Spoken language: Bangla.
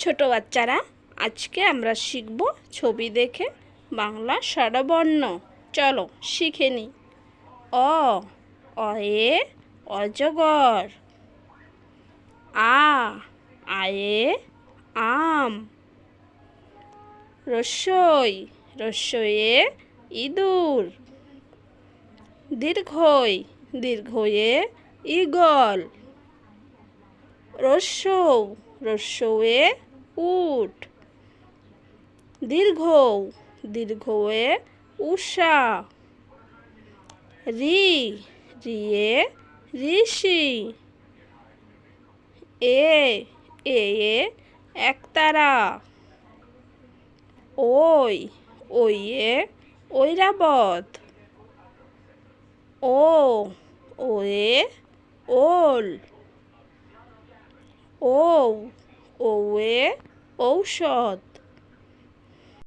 ছোট বাচ্চারা, আজকে আমরা শিখব ছবি দেখে বাংলা স্বরবর্ণ। চলো, শিখে নি। অ, অয়ে, অজগর। আ, আয়ে, আম। রস্যই রস্যয়ে ইঁদুর। দীর্ঘই দীর্ঘয়ে ঈগল। রস্যৌ রস্যৌয়ে উট। দীর্ঘ দীর্ঘয়ে উষা। রি, রিয়ে ঋষি। এ এ এ একতারা। ওই, ওইয়ে ঐরাবত। ও, ওয়ে ওল। ও, ওয়ে ঔষধ।